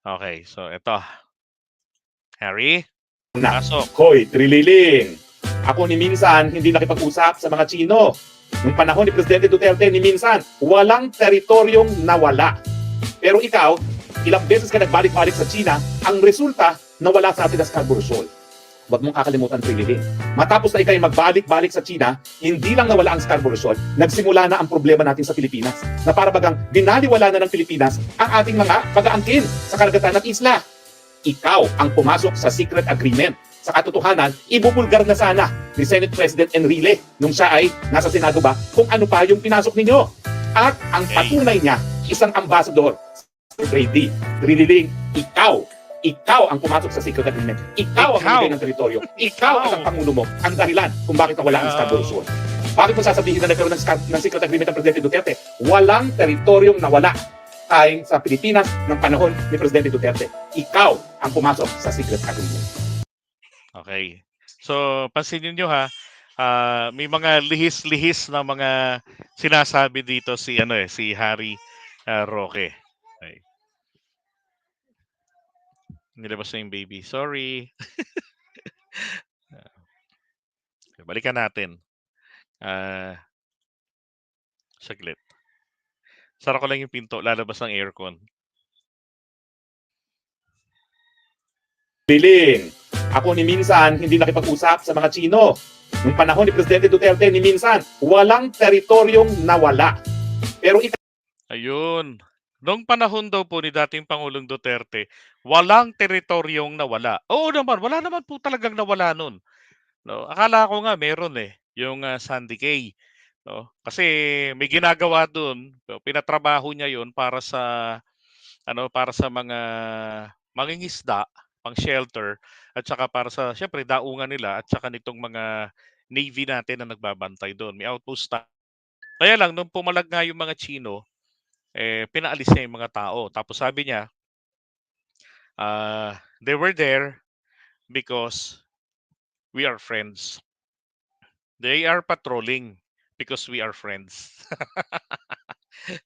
Okay, so ito. Harry, pasok. Hoy, Trililing! Ako ni Minsan hindi nakipag-usap sa mga Chino. Nung panahon ni Presidente Duterte ni Minsan, walang teritoryong nawala. Pero ikaw, ilang beses ka nagbalik-balik sa China, ang resulta, nawala sa atin ang Scarborough Shoal. Huwag mong kakalimutan, Trililing. Matapos na ikay magbalik-balik sa China, hindi lang nawala ang Scarborough Shoal, nagsimula na ang problema natin sa Pilipinas. Na para bagang binaliwala na ng Pilipinas ang ating mga pag-aangkin sa karagatan at isla. Ikaw ang pumasok sa secret agreement. Sa katotohanan, ibubulgar na sana ni Senate President Enrile nung siya ay nasa Senado ba kung ano pa yung pinasok ninyo. At ang patunay niya, isang ambassador, Brady, Trililing, ikaw, ikaw ang pumasok sa secret agreement. Ikaw, ang Ikaw. ng teritoryo. Ikaw ang Pangulo mo ang dahilan kung bakit nawala ang Ikaw. Scarborough Shoal. Bakit mo sasabihin na nagkaroon ng, scar- ng secret agreement ng Presidente Duterte? Walang teritoryong nawala tayong sa Pilipinas ng panahon ni Presidente Duterte. Ikaw ang pumasok sa secret agreement. Okay. So, pansinin nyo ha, ah, may mga lihis-lihis na mga sinasabi dito si ano eh, si Harry ah, Roque. Okay. Nilabas na yung baby. Sorry. Balikan natin. Ah, saglit. Sara ko lang yung pinto, lalabas ng aircon. Biling, ako ni Minsan hindi nakipag-usap sa mga Chino. Nung panahon ni Presidente Duterte ni Minsan, walang teritoryong nawala. Pero ikaw, Ayun. Noong panahon daw po ni dating Pangulong Duterte, walang teritoryong nawala. Oo naman, wala naman po talagang nawala nun. No, akala ko nga meron eh, yung ah, Sandy Cay. No? Kasi may ginagawa doon, pinatrabaho niya 'yon para sa ano, para sa mga mangingisda, pang shelter at saka para sa syempre daungan nila at saka nitong mga navy natin na nagbabantay doon. May outpost ta- Kaya lang nung pumalag nga yung mga Chino, eh, pinaalis niya yung mga tao. Tapos sabi niya, ah, they were there because we are friends. They are patrolling because we are friends.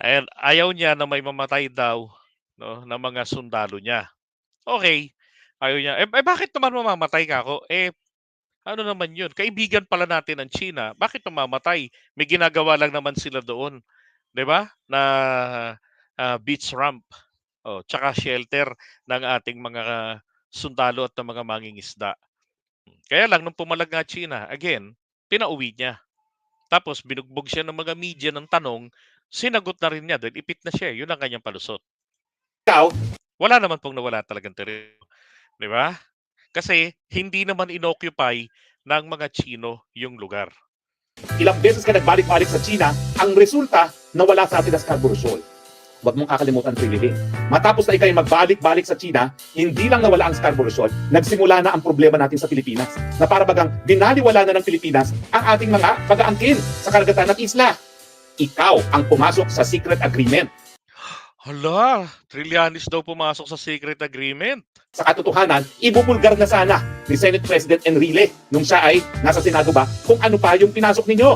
And ayaw niya na may mamatay daw no, ng mga sundalo niya. Okay. Ayaw niya. Eh, eh, bakit naman mamamatay ka ako? Eh, ano naman yun? Kaibigan pala natin ang China. Bakit mamamatay? May ginagawa lang naman sila doon. 'Di ba? Na ah, beach ramp. Oh, tsaka shelter ng ating mga sundalo at ng mga mangingisda. Kaya lang nung pumalag nga China, again, pinauwi niya. Tapos binugbog siya ng mga media ng tanong, sinagot na rin niya dahil ipit na siya. eh. Yun ang kanyang palusot. Wala naman pong nawala talagang teritoryo. Di ba? Kasi hindi naman inoccupy ng mga Chino yung lugar. Ilang beses ka nagbalik-balik sa China, ang resulta, nawala sa atin ang Scarborough Shoal. Huwag mong kakalimutan, Trililing. Matapos na ikay magbalik-balik sa China, hindi lang nawala ang Scarborough Shoal, nagsimula na ang problema natin sa Pilipinas. Na para bagang binaliwala na ng Pilipinas ang ating mga pag-aangkin sa karagatan at isla. Ikaw ang pumasok sa secret agreement. Hala, Trillanes daw pumasok sa secret agreement. Sa katotohanan, ibubulgar na sana ni Senate President Enrile nung siya ay nasa Senado ba kung ano pa yung pinasok ninyo.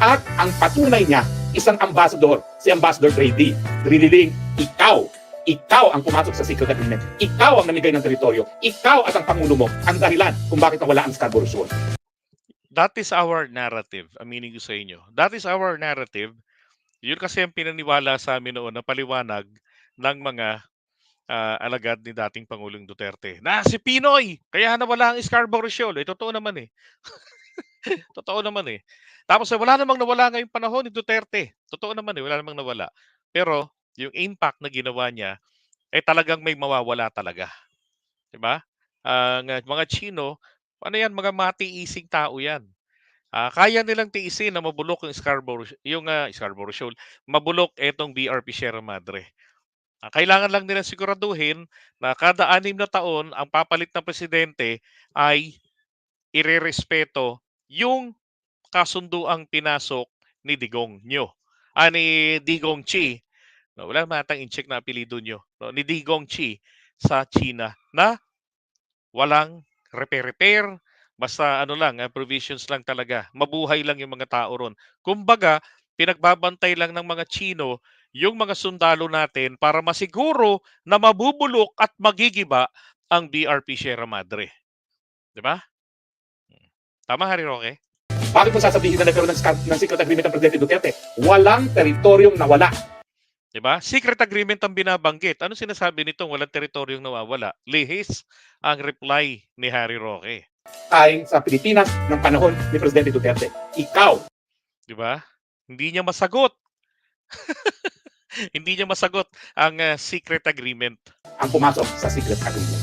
At ang patunay niya, isang ambassador, si Ambassador Brady. Trililing, ikaw, ikaw ang pumasok sa secret agreement. Ikaw ang namigay ng teritoryo. Ikaw at ang Pangulo mo ang dahilan kung bakit nawala ang Scarborough Shoal. That is our narrative, aminin ko sa inyo. That is our narrative. Yun kasi ang pinaniwala sa amin noon na paliwanag ng mga ah, alagad ni dating Pangulong Duterte. Na si Pinoy! Kaya nawala ang Scarborough Shoal. Eh, totoo naman eh. totoo naman eh. Tapos eh, wala namang nawala ngayong panahon ni Duterte. Totoo naman eh, wala namang nawala. Pero yung impact na ginawa niya, eh talagang may mawawala talaga. 'Di ba? Ang ah, mga Chino, ano yan, mga matiising tao yan. Ah, kaya nilang tiisin na mabulok yung Scarborough, yung ah, Scarborough Shoal, mabulok etong BRP Sierra Madre. Ah, kailangan lang nila siguraduhin na kada anim na taon ang papalit na presidente ay irerespeto yung kasunduang pinasok ni Digong nyo. Ah, ni Digong Chi. No, wala matang in-check na apelido nyo. No, ni Digong Chi sa China na walang repair-repair, basta ano lang, ah, provisions lang talaga. Mabuhay lang yung mga tao ron. Kumbaga, pinagbabantay lang ng mga Chino yung mga sundalo natin para masiguro na mabubulok at magigiba ang BRP Sierra Madre. 'Di ba? Tama, Harry Roque? Bakit mo sasabihin na nagkaroon ng, ng secret agreement ng Presidente Duterte? Walang teritoryong nawala. 'Di ba? Secret agreement ang binabanggit. Ano sinasabi nitong walang teritoryong nawawala? Lihis ang reply ni Harry Roque. Tayong sa Pilipinas ng panahon ni Presidente Duterte. Ikaw, 'Di ba? Hindi niya masagot. Hindi niya masagot ang ah, secret agreement. ang pumasok sa secret agreement.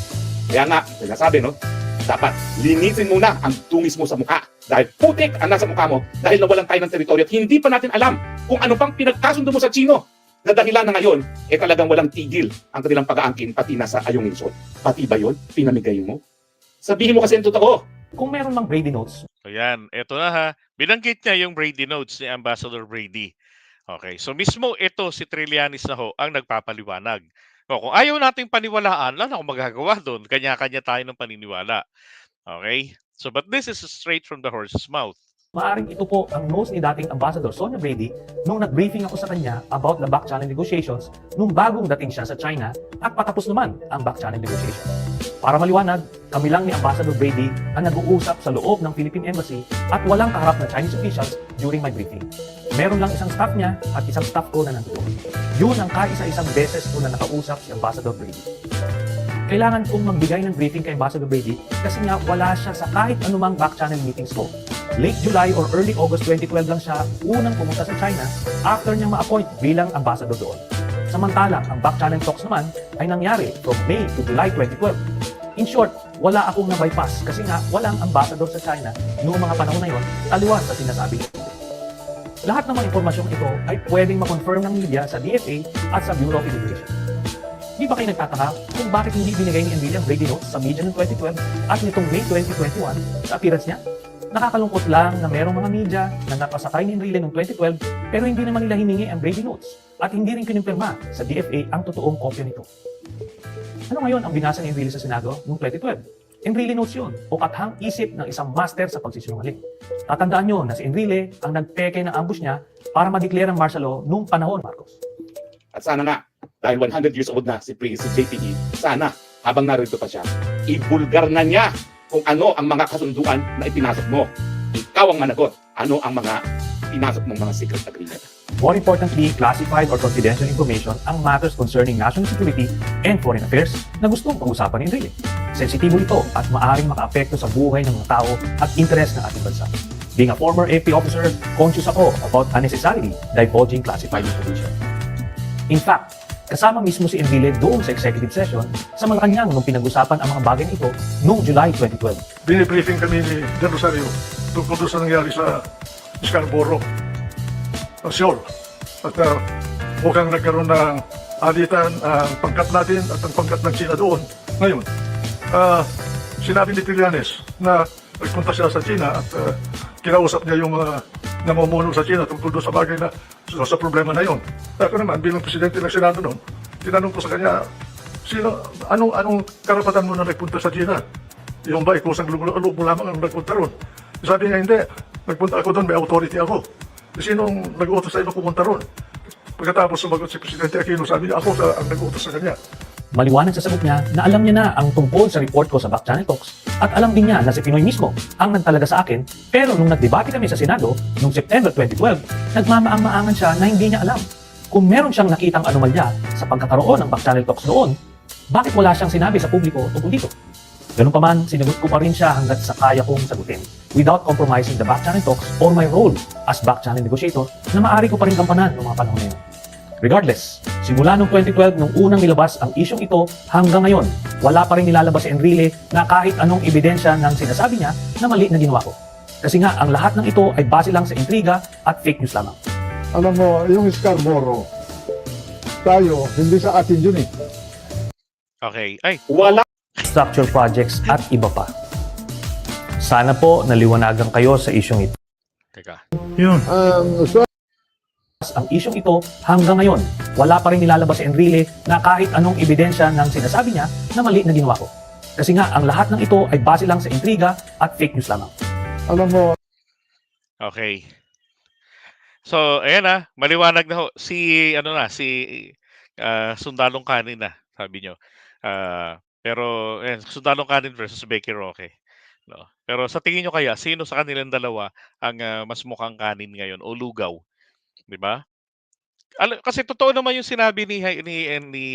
Kaya nga, sinasabi, no? Dapat linisin muna ang tungis mo sa mukha. Dahil putik ang nasa mukha mo dahil nawalan tayo ng teritoryo at hindi pa natin alam kung ano pang pinagkasundo mo sa Chino na dahilan na ngayon, eh talagang walang tigil ang kanilang pag-aangkin pati nasa ayong insol. Pati ba yun? Pinamigay mo? Sabihin mo kasi ang totoo. Kung meron mang Brady Notes, Ayan, eto na ha. Binanggit niya yung Brady Notes ni Ambassador Brady. Okay, so mismo ito si Trillanes na ho ang nagpapaliwanag. O, kung ayaw nating paniwalaan, wala na akong magagawa doon. Kanya-kanya tayo ng paniniwala. Okay? So, but this is straight from the horse's mouth. maaring ito po ang nose ni dating Ambassador Sonia Brady nung nag-briefing ako sa kanya about the back channel negotiations nung bagong dating siya sa China at patapos naman ang back channel negotiation. Para maliwanag, kami lang ni Ambassador Brady ang nag-uusap sa loob ng Philippine Embassy at walang kaharap na Chinese officials during my briefing. Meron lang isang staff niya at isang staff ko na nandoon. Yun ang kaisa-isang beses ko na nakausap si Ambassador Brady. Kailangan kong magbigay ng briefing kay Ambassador Brady kasi nga wala siya sa kahit anumang back channel meetings ko. Late July or early August 2012 lang siya unang pumunta sa China after niyang ma-appoint bilang ambassador doon. Samantalang ang back channel talks naman ay nangyari from May to July 2012. In short, wala akong na-bypass kasi nga walang ambassador sa China noong mga panahon na yon taliwas sa sinasabi niya. Lahat ng mga impormasyong ito ay pwedeng ma-confirm ng media sa DFA at sa Bureau of Immigration. Di ba kayo nagtataka kung bakit hindi binigay ni Enrile ang Brady Notes sa media noong 2012 at nitong May 2021 sa appearance niya? Nakakalungkot lang na merong mga media na napasakay ni Enrile noong 2012 pero hindi naman nila hiningi ang Brady Notes at hindi rin kinimpirma sa DFA ang totoong kopya nito. Ano ngayon ang binasa ni Enrile sa Senado noong 2012? Enrile Notes yun o kathang isip ng isang master sa pagsisinungaling. Tatandaan nyo na si Enrile ang nagpeke ng ambush niya para madeklara ang martial law noong panahon Marcos. At sana nga, dahil 100 years old na si, Pre, si JPE, sana, habang narito pa siya, ibulgar na niya kung ano ang mga kasunduan na ipinasok mo. Ikaw ang managot. Ano ang mga pinasok mong mga secret agreement. More importantly, classified or confidential information ang matters concerning national security and foreign affairs na gustong pag-usapan ni Enrile. Sensitibo ito at maaring makaapekto sa buhay ng mga tao at interes ng ating bansa. Being a former AP officer, conscious ako about unnecessarily divulging classified information. In fact, kasama mismo si Enrile doon sa executive session sa Malacanang nung pinag-usapan ang mga bagay na ito noong July 2012. binibriefing kami ni Dan Rosario tungkol sa nangyari sa Scarborough, Seoul. At uh, mukhang nagkaroon ng alitan ang pangkat natin at ang pangkat ng China doon. Ngayon, uh, sinabi ni Trillanes na nagpunta siya sa China at uh, kinausap niya yung mga namumuno sa China tungkol doon sa bagay na sa, sa problema na yon. Ako naman, bilang presidente ng Senado noon, tinanong ko sa kanya, sino, anong, anong karapatan mo na nagpunta sa China? Yung ba, kusang loob loob mo lamang ang nagpunta ron? Sabi niya, hindi. Nagpunta ako doon, may authority ako. Sinong nag-utos sa inyo pumunta ron? Pagkatapos sumagot si Presidente Aquino, sabi niya, ako sa, ang nag-utos sa kanya. Maliwanag sa sagot niya na alam niya na ang tungkol sa report ko sa Back Channel Talks at alam din niya na si Pinoy mismo ang nagtalaga sa akin pero nung nagdebate kami sa Senado noong September 2012, nagmamaang-maangan siya na hindi niya alam. Kung meron siyang nakitang anomalya sa pagkakaroon ng Back Channel Talks noon, bakit wala siyang sinabi sa publiko tungkol dito? Ganun pa man, sinagot ko pa rin siya hanggat sa kaya kong sagutin without compromising the Back Channel Talks or my role as Back Channel Negotiator na maaari ko pa rin kampanan noong mga panahon na yun. Regardless, simula noong 2012 nung unang nilabas ang isyong ito hanggang ngayon, wala pa rin nilalabas si Enrile na kahit anong ebidensya ng sinasabi niya na mali na ginawa ko. Kasi nga, ang lahat ng ito ay base lang sa intriga at fake news lamang. alam mo, yung Scarborough, tayo, hindi sa atin yun eh. Okay. Ay, Wala Structure projects at iba pa. Sana po naliwanagan kayo sa isyong ito. teka. Yun. Um, so, ang isyong ito hanggang ngayon, wala pa rin nilalabas si Enrile na kahit anong ebidensya ng sinasabi niya na mali na ginawa ko. Kasi nga, ang lahat ng ito ay base lang sa intriga at fake news lamang. alam mo, Okay. So, ayan na, maliwanag na ho. Si, ano na, si ah, Sundalong Kanin na, sabi nyo. Ah, pero, ayan, Sundalong Kanin versus Becky Roque. No? Pero sa tingin nyo kaya, sino sa kanilang dalawa ang ah, mas mukhang kanin ngayon o lugaw? Di ba? Kasi totoo naman yung sinabi ni ni ni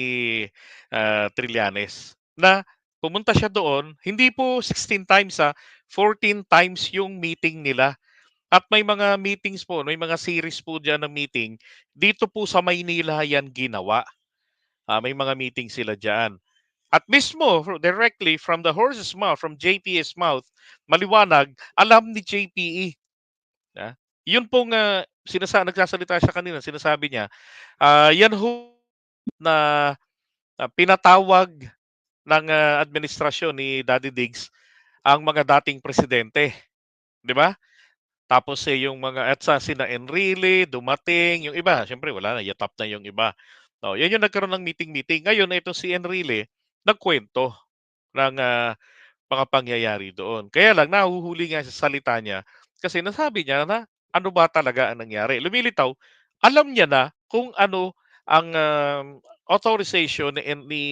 ah, Trillanes na pumunta siya doon, hindi po 16 times ha, 14 times yung meeting nila. At may mga meetings po, may mga series po diyan ng meeting. Dito po sa Maynila yan ginawa. Ah, may mga meeting sila diyan. At mismo, directly from the horse's mouth, from JP's mouth, maliwanag, alam ni JPE. Ah, yun pong ah, sinasa nagsasalita siya kanina, sinasabi niya, ah, yan ho na ah, pinatawag ng ah, administrasyon ni Daddy Diggs ang mga dating presidente. 'Di ba? Tapos eh, yung mga at sa sina Enrile, dumating, yung iba, syempre wala na, yatap na yung iba. Oh, yan yung nagkaroon ng meeting-meeting. Ngayon, ito si Enrile, nagkwento ng ah, mga pangyayari doon. Kaya lang, nahuhuli nga sa salita niya kasi nasabi niya na ano ba talaga ang nangyari. Lumilitaw, alam niya na kung ano ang um, authorization ni, ni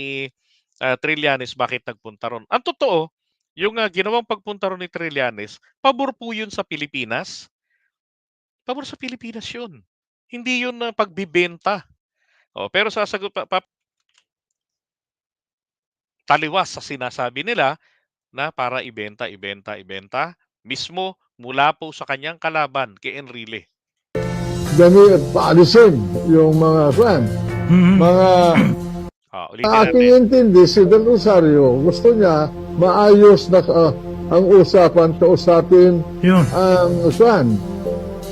ah, Trillanes bakit nagpunta ron. Ang totoo, yung ah, ginawang pagpunta ron ni Trillanes, pabor po yun sa Pilipinas. Pabor sa Pilipinas yun. Hindi yun na pagbibenta. Oh, pero sasagot pa, pa taliwas sa sinasabi nila na para ibenta, ibenta, ibenta mismo mula po sa kanyang kalaban kay Enrile. Dami at paalisin yung mga kwan. Mga Ah, ulitin ang aking natin. intindi, si Del Rosario, gusto niya maayos na ah, ang usapan, kausapin Yun. ang kwan,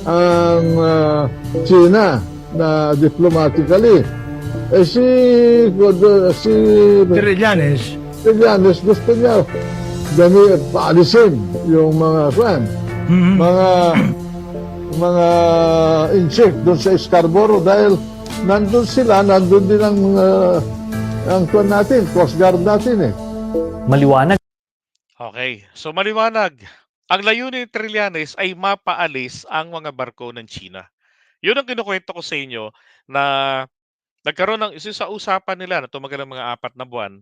ang ah, China na diplomatically. Eh si, si Trillanes. Trillanes gusto niya at paalisin yung mga kwan, Mhm. mga mga insect doon sa Scarborough dahil nandun sila, nandun din ang uh, ang kwan natin, Coast Guard natin eh. Maliwanag Okay, so maliwanag. Ang layunin ni Trillanes ay mapaalis ang mga barko ng China. Yun ang kinukwento ko sa inyo na nagkaroon ng isa sa usapan nila na tumagal ng mga apat na buwan,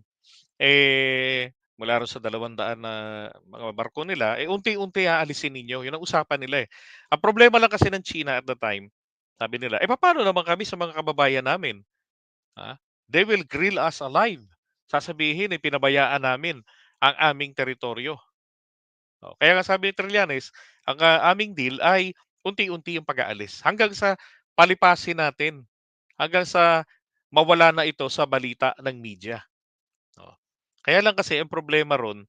eh, mula rin sa dalawang daan na mga barko nila, eh, unti-unti aalisin ninyo. Yun ang usapan nila eh. Ang problema lang kasi ng China at the time, sabi nila, eh, paano naman kami sa mga kababayan namin? Ha? They will grill us alive. Sasabihin, eh, pinabayaan namin ang aming teritoryo. Oh, kaya nga sabi ni Trillanes, ang ah, aming deal ay unti-unti yung pag-aalis hanggang sa palipasin natin, hanggang sa mawala na ito sa balita ng media. Oh. Kaya lang kasi ang problema ron,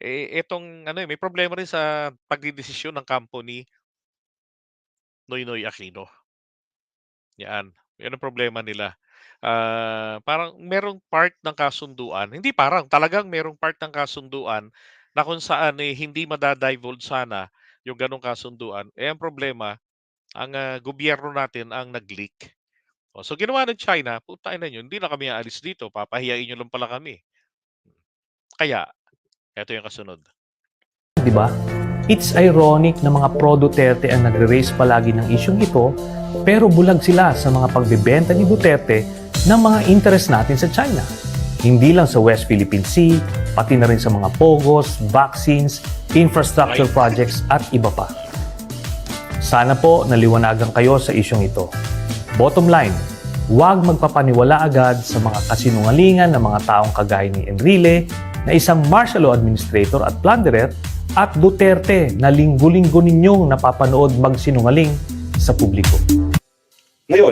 eh, itong ano eh, may problema rin sa pagdidesisyon ng kampo ni Noynoy Aquino. Yan. Yan ang problema nila. Ah, parang merong part ng kasunduan, hindi parang, talagang merong part ng kasunduan na kung saan eh, hindi madadivulge sana yung ganong kasunduan. Eh, ang problema, ang ah, gobyerno natin ang nag-leak. O, so, ginawa ng China, putain na nyo, hindi na kami aalis dito, papahiyain nyo lang pala kami. Kaya, eto yung kasunod. di ba? It's ironic na mga pro-Duterte ang nagre-raise palagi ng isyong ito, pero bulag sila sa mga pagbebenta ni Duterte ng mga interest natin sa China. Hindi lang sa West Philippine Sea, pati na rin sa mga pogos, vaccines, infrastructure projects at iba pa. Sana po naliwanagan kayo sa isyong ito. Bottom line, huwag magpapaniwala agad sa mga kasinungalingan ng mga taong kagaya ni Enrile na isang martial law administrator at plunderer at Duterte na linggo-linggo ninyong napapanood magsinungaling sa publiko.